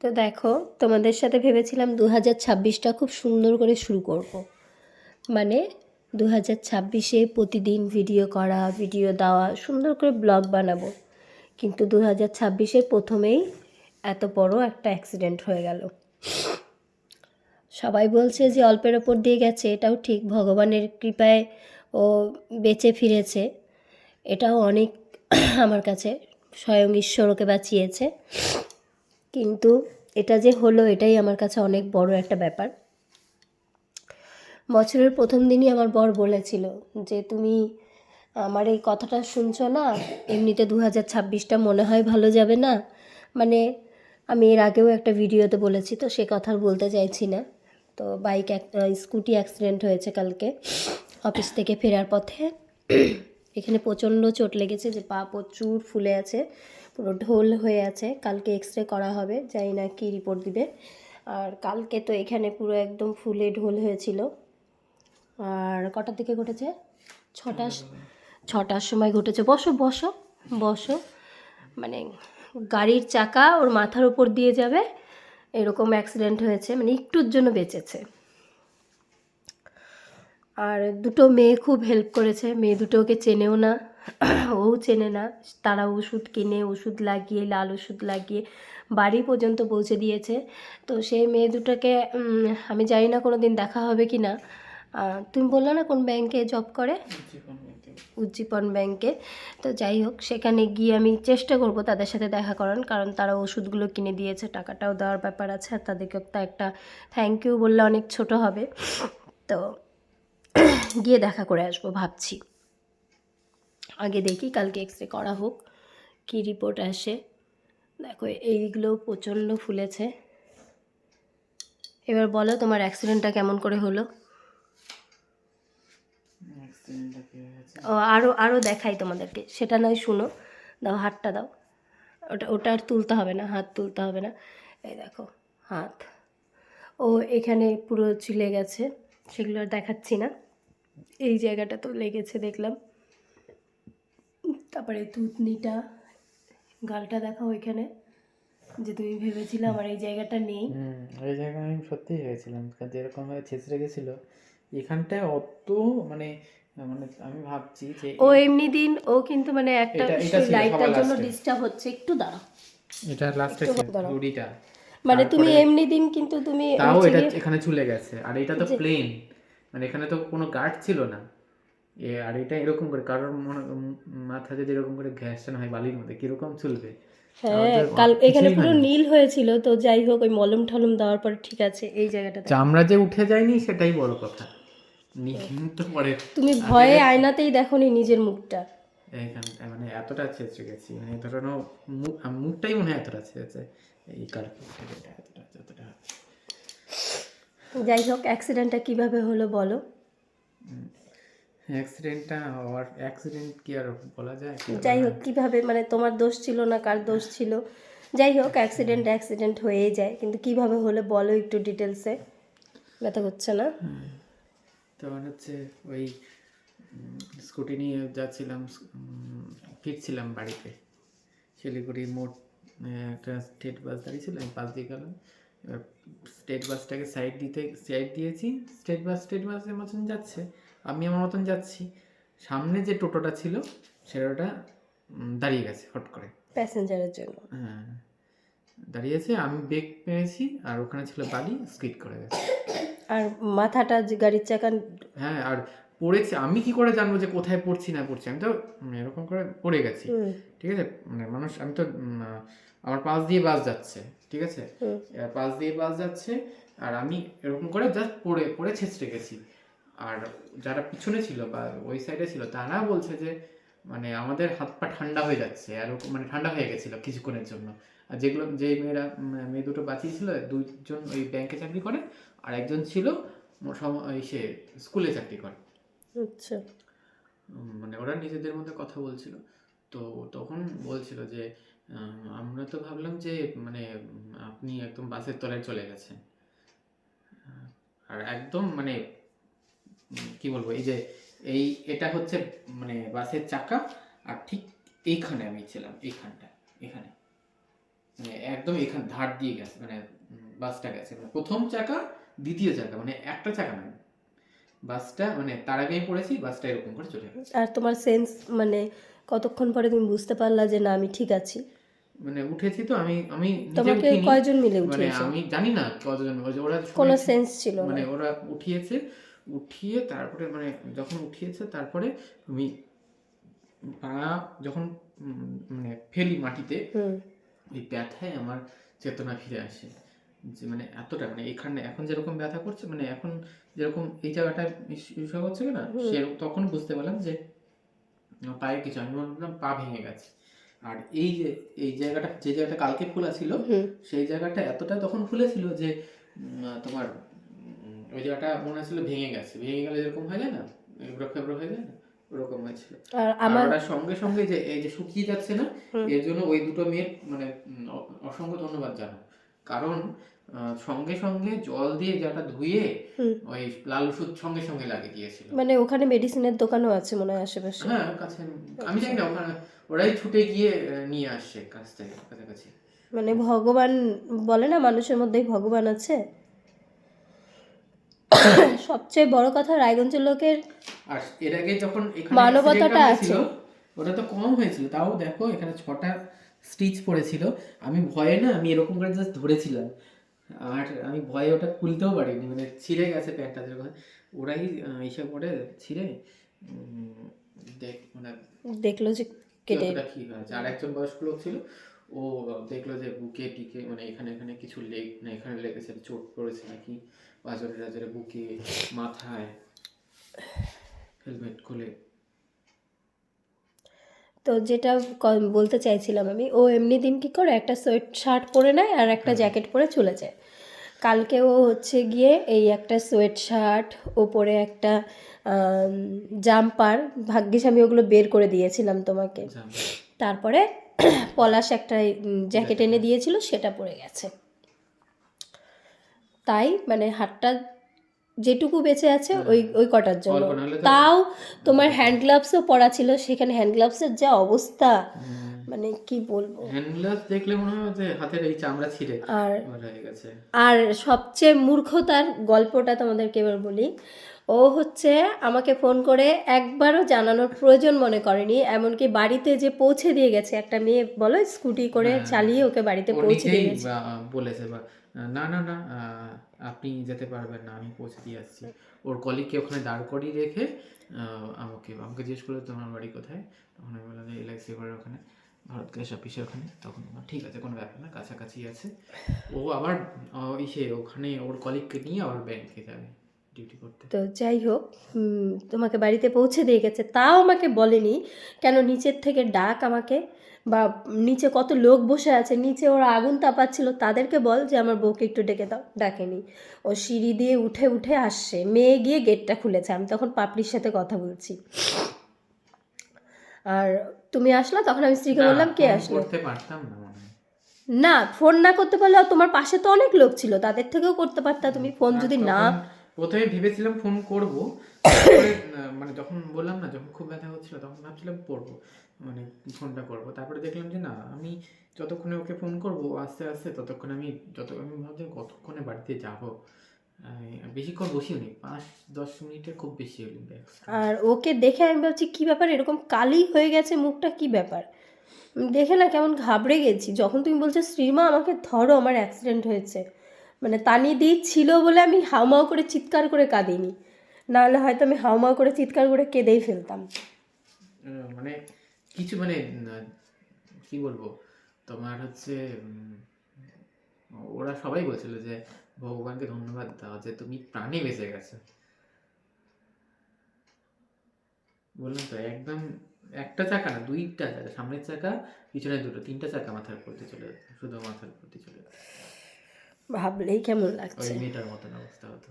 তো দেখো, তোমাদের সাথে ভেবেছিলাম দু হাজার ছাব্বিশটা খুব সুন্দর করে শুরু করব। মানে দু হাজার ছাব্বিশে প্রতিদিন ভিডিও করা, ভিডিও দেওয়া, সুন্দর করে ব্লগ বানাবো। কিন্তু দু হাজার ছাব্বিশে প্রথমেই এত বড় একটা অ্যাক্সিডেন্ট হয়ে গেল। সবাই বলছে যে অল্পের ওপর দিয়ে গেছে, এটাও ঠিক, ভগবানের কৃপায় ও বেঁচে ফিরেছে। এটাও অনেক আমার কাছে স্বয়ং ঈশ্বর ওকে বাঁচিয়েছে। কিন্তু এটা যে হলো, এটাই আমার কাছে অনেক বড় একটা ব্যাপার। বছরের প্রথম দিনই আমার বর বলেছিল যে, তুমি আমার এই কথাটা শুনছো না? এমনিতে দু হাজার ছাব্বিশটা মনে হয় ভালো যাবে না? মানে আমি এর আগেও একটা ভিডিওতে বলেছি, তো সে কথা বলতে চাইছি না। তো বাইক স্কুটি অ্যাক্সিডেন্ট হয়েছে কালকে অফিস থেকে ফেরার পথে। এখানে প্রচণ্ড চোট লেগেছে যে, পা প্রচুর ফুলে আছে। পুরো ঢোল হয়ে আছে। কালকে এক্স রে করা হবে, জানি না কী রিপোর্ট দিবে। আর কালকে তো এখানে পুরো একদম ফুলে ঢোল হয়েছিল। আর কটার দিকে ঘটেছে? ছটা ছটার সময় ঘটেছে। বসো বসো বসো। মানে গাড়ির চাকা ওর মাথার উপর দিয়ে যাবে। এরকম অ্যাক্সিডেন্ট হয়েছে। মানে একটুর জন্য বেঁচেছে। আর দুটো মেয়ে খুব হেল্প করেছে। মেয়ে দুটো ওকে চেনেও না। ও চেনে না। তারা ওষুধ কিনে, ওষুধ লাগিয়ে, লাল ওষুধ লাগিয়ে বাড়ি পর্যন্ত পৌঁছে দিয়েছে। তো সেই মেয়ে দুটোকে আমি জানি না কোনো দিন দেখা হবে কি না। তুমি বলল না কোন ব্যাংকে জব করে? উজ্জীবন ব্যাংকে তো যাই হোক, সেখানে গিয়ে আমি চেষ্টা করব তাদের সাথে দেখা করার, কারণ তারা ওষুধগুলো কিনে দিয়েছে, টাকাটাও দেওয়ার ব্যাপার আছে, আর তাদেরকে একটা একটা থ্যাংক ইউ বললে অনেক ছোট হবে। তো গিয়ে দেখা করে আসব, ভাবছি। আগে দেখি কালকে এক্স রে করা হোক কী রিপোর্ট আসে। দেখো এইগুলো প্রচণ্ড ফুলেছে। এবার বলো তোমার অ্যাক্সিডেন্টটা কেমন করে হলো? ও আরও আরও দেখাই তোমাদেরকে। সেটা নয় শুনো। দাও হাতটা দাও। ওটা ওটা আর তুলতে হবে না হাত তুলতে হবে না। এই দেখো হাত। ও এখানে পুরো ছিলে গেছে। সেগুলো আর দেখাচ্ছি না। এই জায়গাটা তো লেগেছে দেখলাম। তারপরে থুতনিটা গালটা দেখাও এখানে যে তুমি ভেবেছিলে আমার এই জায়গাটা নেই। হুম ওই জায়গায় আমি সত্যিই গেছিলাম যেরকম ভাবে ছেঁচড়ে গেছিল এখানটায় অত মানে মানে আমি ভাবছি যে ও এমনি দিন ও কিন্তু মানে একটা লাইটটার জন্য ডিস্টার্ব হচ্ছে একটু দাঁড়াও। এটা লাস্টে দাঁড়াও। রুডিটা মানে তুমি এমনি দিন কিন্তু তুমি তাও এটা এখানে চলে গেছে আর এটা তো প্লেন মানে এখানে তো কোনো গার্ড ছিল না। এ আর এটা এরকম করে কারোর মনে মাথা যদি এরকম করে ঘ্যাসানো হয় বালির মধ্যে কীরকম চলবে? হ্যাঁ কাল এখানে পুরো নীল হয়েছিল তো যাই হোক ওই মলম ঠলম দেওয়ার পর ঠিক আছে এই জায়গাটাতে চামড়া যে উঠে যায়নি সেটাই বড় কথা। তো পরে। তুমি ভয়ে আয়নাতেই দেখোনি নিজের মুখটা? এখানে মানে এতটা ছেঁচড়ে গেছি মানে ধরো মুখ- মুখটাই মনে হয় এতটা ছেঁচে এই যতটা যাই হোক অ্যাক্সিডেন্টটা কীভাবে হলো বলো? অ্যাক্সিডেন্টটা হওয়ার অ্যাক্সিডেন্ট কি আর বলা যায়? যাই হোক কীভাবে মানে তোমার দোষ ছিল না কার দোষ ছিল? যাই হোক অ্যাক্সিডেন্ট অ্যাক্সিডেন্ট হয়েই যায় কিন্তু কীভাবে হলে বলো একটু ডিটেলসে ব্যথা করছে না? তখন হচ্ছে ওই স্কুটি নিয়ে যাচ্ছিলাম ফিরছিলাম বাড়িতে। শিলিগুড়ি মোট একটা স্টেট বাস দাঁড়িয়েছিল আমি পাশ দিয়ে গেলাম। এবার স্টেট বাসটাকে সাইড দিতে সাইড দিয়েছি। স্টেট বাস স্টেট বাসের মতন যাচ্ছে। আমি আমার মতন যাচ্ছি। সামনে যে টোটোটা ছিল সেটা দাঁড়িয়ে গেছে হট করে। প্যাসেঞ্জারের জন্য। হ্যাঁ দাঁড়িয়েছে আমি বেগ পেয়েছি আর ওখানে ছিল বালি স্কিড করে গেছে। আর মাথাটা যে গাড়ির চাকা হ্যাঁ আর পড়েছে আমি কি করে জানব যে কোথায় পড়ছি না পড়ছি? আমি তো এরকম করে পড়ে গেছি। ঠিক আছে? মানে মানুষ আমি তো আমার পাশ দিয়ে বাস যাচ্ছে ঠিক আছে? পাশ দিয়ে বাস যাচ্ছে আর আমি এরকম করে জাস্ট পড়ে পড়ে ছেঁচড়ে গেছি। আর যারা পিছনে ছিল বা ওই সাইডে ছিল তারা বলছে যে মানে আমাদের হাত পা ঠান্ডা হয়ে যাচ্ছে আর মানে ঠান্ডা হয়ে গেছিল কিছুক্ষণের জন্য। আর যেগুলো যে মেয়েরা মেয়ে দুটো বাঁচিয়েছিল দুজন ওই ব্যাংকে চাকরি করে আর একজন ছিল সে স্কুলে চাকরি করে। আচ্ছা। মানে ওরা নিজেদের মধ্যে কথা বলছিল। তো তখন বলছিল যে আমরা তো ভাবলাম যে মানে আপনি একদম বাসের তলায় চলে গেছেন। আর একদম মানে কি বলব এই যে এই এটা হচ্ছে মানে বাসের চাকা আর ঠিক এইখানে আমি ছিলাম এইখানটা এখানে। মানে একদম এখান ধার দিয়ে গেছে মানে বাসটা গেছে। মানে প্রথম চাকা দ্বিতীয় চাকা মানে একটা চাকা নয় বাসটা মানে তার আগে পড়েছি বাসটা এরকম করে চলে গেছে। আর তোমার সেন্স মানে কতক্ষণ পরে তুমি বুঝতে পারলা যে না আমি ঠিক আছি? মানে উঠেছি তো আমি আমি তোমাকে। কয়জন মিলে মানে আমি জানি না কতজন ওরা কোনো সেন্স ছিল মানে ওরা উঠিয়েছে। উঠিয়ে তারপরে মানে যখন উঠিয়েছে তারপরে আমি পা যখন মানে ফেলি মাটিতে ওই ব্যথায় আমার চেতনা ফিরে আসে। যে মানে এতটা মানে এখানে এখন যেরকম ব্যথা করছে মানে এখন যেরকম এই জায়গাটা বিষয় হচ্ছে না। সে তখন বুঝতে পারলাম যে পায়ে কিছু আমি ভাবলাম পা ভেঙে গেছে। আর এই যে এই জায়গাটা যে জায়গাটা কালকে ফোলা ছিল সেই জায়গাটা এতটা তখন ফুলেছিল যে তোমার ওই জায়গাটা মনে হচ্ছিল ভেঙে গেছে। ভেঙে গেলে যেরকম হয় যায় না? এবড়ো খেবড়ো হয়ে যায় না? ওরকম হয়েছিল। আর সঙ্গে সঙ্গে যে এই যে শুকিয়ে যাচ্ছে না। এর জন্য ওই দুটো মেয়ের মানে অসংখ্য ধন্যবাদ জানো কারণ সঙ্গে সঙ্গে জল দিয়ে যেটা ধুয়ে ওই লাল ওষুধ সঙ্গে সঙ্গে লাগিয়ে দিয়েছিল। মানে ওখানে মেডিসিনের দোকানও আছে মনে হয় আশেপাশে? হ্যাঁ কাছে। আমি জানি না ওখানে ওরাই ছুটে গিয়ে নিয়ে আসছে কাছ থেকে কাছাকাছি। মানে ভগবান বলে না মানুষের মধ্যেই ভগবান আছে? সবচেয়ে বড় কথা রায়গঞ্জের লোকের আর এর আগে যখন মানবতাটা আছে। ওটা তো কম হয়েছিল। তাও দেখো এখানে ছটা স্টিচ পড়েছিল। আমি ভয়ে না আমি এরকম করে জাস্ট ধরেছিলাম। আর আমি ভয়ে ওটা খুলতেও পারিনি। মানে ছিঁড়ে গেছে প্যান্টটা যেরকম ওরাই আহ, এইসব করে ছিঁড়ে দেখ মানে দেখল যে কেটে আর একজন বয়স্ক লোক ছিল ও দেখল যে বুকে টিকে মানে এখানে এখানে কিছু লেগ না এখানে লেগেছে চোট পড়েছে নাকি? পাঁচরে রাজরে বুকে মাথায় হেলমেট খুলে তো যেটা বলতে চাইছিলাম আমি ও এমনি দিন কি করে একটা সোয়েট শার্ট পরে নেয় আর একটা জ্যাকেট পরে চলে যায়। কালকে ও হচ্ছে গিয়ে এই একটা সোয়েট শার্ট ওপরে একটা জাম্পার ভাগ্যিস আমি ওগুলো বের করে দিয়েছিলাম তোমাকে। তারপরে পলাশ একটা জ্যাকেট এনে দিয়েছিল সেটা পরে গেছে। তাই মানে হাতটা যেটুকু বেঁচে আছে ওই ওই কটার জন্য। তাও তোমার হ্যান্ড গ্লাভসও পরা ছিল সেখানে হ্যান্ড গ্লাভসের যা অবস্থা। মানে কি বলব? হ্যান্ড দেখলে মনে হয় যে হাতের এই চামড়া ছিঁড়ে আর হয়ে গেছে। আর সবচেয়ে মূর্খতার গল্পটা তোমাদেরকে এবার বলি। ও হচ্ছে আমাকে ফোন করে একবারও জানানোর প্রয়োজন মনে করেনি এমনকি বাড়িতে যে পৌঁছে দিয়ে গেছে একটা মেয়ে বলো স্কুটি করে হ্যাঁ। চালিয়ে ওকে বাড়িতে পৌঁছে দিয়ে গেছে। বলেছে বা না না না আপনি যেতে পারবেন না আমি পৌঁছে দিয়ে আসছি। ওর কলিগকে ওখানে দাঁড় করিয়ে রেখে আমাকে আমাকে জিজ্ঞেস করল তোমার বাড়ি কোথায়? তখন আমি বললাম এলআইসি করে ওখানে। ভারত গ্যাস অফিসের ওখানে তখন ঠিক আছে কোনো ব্যাপার না কাছাকাছি আছে। ও আবার ইসে ওখানে ওর কলিগকে নিয়ে আবার ব্যাংকে যাবে ডিউটি করতে। তো যাই হোক তোমাকে বাড়িতে পৌঁছে দিয়ে গেছে তাও আমাকে বলেনি কেন নিচের থেকে ডাক আমাকে বা নিচে কত লোক বসে আছে নিচে ওরা আগুন তাপাচ্ছিল তাদেরকে বল যে আমার বউকে একটু ডেকে দাও ডাকেনি। ও সিঁড়ি দিয়ে উঠে উঠে আসছে মেয়ে গিয়ে গেটটা খুলেছে আমি তখন পাপড়ির সাথে কথা বলছি। আর তুমি আসলা তখন আমি স্ত্রীকে বললাম কে আসলো? করতে পারতাম না না ফোন না করতে পারলেও তোমার পাশে তো অনেক লোক ছিল তাদের থেকেও করতে পারতা তুমি ফোন যদি না প্রথমে ভেবেছিলাম ফোন করব মানে যখন বললাম না যখন খুব ব্যথা হচ্ছিল তখন ভাবছিলাম করব মানে ফোনটা করব। তারপরে দেখলাম যে না আমি যতক্ষণে ওকে ফোন করব আস্তে আস্তে ততক্ষণে আমি যত আমি ভাবছিলাম কতক্ষণে বাড়িতে যাব। বেশিক্ষণ বসিও নি পাঁচ দশ মিনিটের খুব বেশি হলি আর ওকে দেখে আমি ভাবছি কী ব্যাপার? এরকম কালি হয়ে গেছে মুখটা কি ব্যাপার? দেখে না কেমন ঘাবড়ে গেছি। যখন তুমি বলছো শ্রীমা আমাকে ধরো আমার অ্যাক্সিডেন্ট হয়েছে। মানে তানি দি ছিল বলে আমি হাউমাউ করে চিৎকার করে কাঁদিনি। নাহলে হয়তো আমি হাউমাউ করে চিৎকার করে কেঁদেই ফেলতাম। মানে কিছু মানে কি বলব? তোমার হচ্ছে ওরা সবাই বলছিল যে ভগবানকে ধন্যবাদ দাও যে তুমি প্রাণে বেঁচে গেছো। বললাম তো একদম একটা চাকা না দুইটা চাকা সামনের চাকা পিছনে দুটো তিনটা চাকা মাথার প্রতি চলে যাচ্ছে শুধু মাথার প্রতি চলে যাচ্ছে। ভাবলেই কেমন ওই মেয়েটার মতন অবস্থা হতো।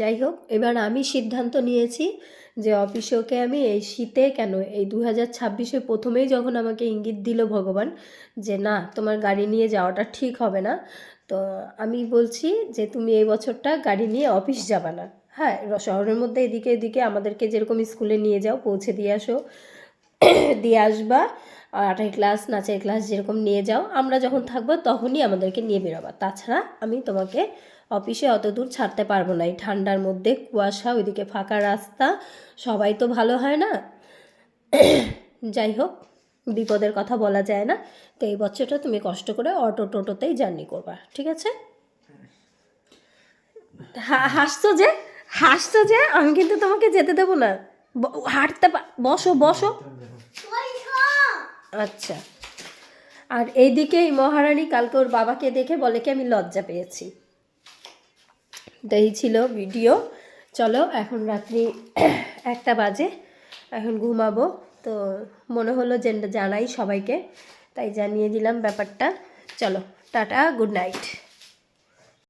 যাই হোক, এবার আমি সিদ্ধান্ত নিয়েছি যে অফিসে ওকে আমি এই শীতে কেন, এই দু হাজার ছাব্বিশে প্রথমেই যখন আমাকে ইঙ্গিত দিল ভগবান যে না, তোমার গাড়ি নিয়ে যাওয়াটা ঠিক হবে না, তো আমি বলছি যে তুমি এই বছরটা গাড়ি নিয়ে অফিস যাবা না। হ্যাঁ শহরের মধ্যে এদিকে এদিকে আমাদেরকে যেরকম স্কুলে নিয়ে যাও, পৌঁছে দিয়ে আসো, দিয়ে আসবা আর আটাই ক্লাস, নাচের ক্লাস যেরকম নিয়ে যাও, আমরা যখন থাকব তখনই আমাদেরকে নিয়ে বেরোবা। তাছাড়া আমি তোমাকে অফিসে অত দূর ছাড়তে পারব না। এই ঠান্ডার মধ্যে কুয়াশা, ওইদিকে ফাঁকা রাস্তা, সবাই তো ভালো হয় না। যাই হোক, বিপদের কথা বলা যায় না। তো এই বছরটা তুমি কষ্ট করে অটো টোটোতেই জার্নি করবা, ঠিক আছে? হাসছো যে? হাসছো যে? আমি কিন্তু তোমাকে যেতে দেবো না। হাঁটতে বসো বসো। আচ্ছা। আর এইদিকে এই মহারানী কালকে ওর বাবাকে দেখে বলে কি, আমি লজ্জা পেয়েছি। তো এই ছিল ভিডিও। চলো, এখন রাত্রি একটা বাজে। এখন ঘুমাবো। তো মনে হলো যে জানাই সবাইকে। তাই জানিয়ে দিলাম ব্যাপারটা। চলো, টাটা, গুড নাইট।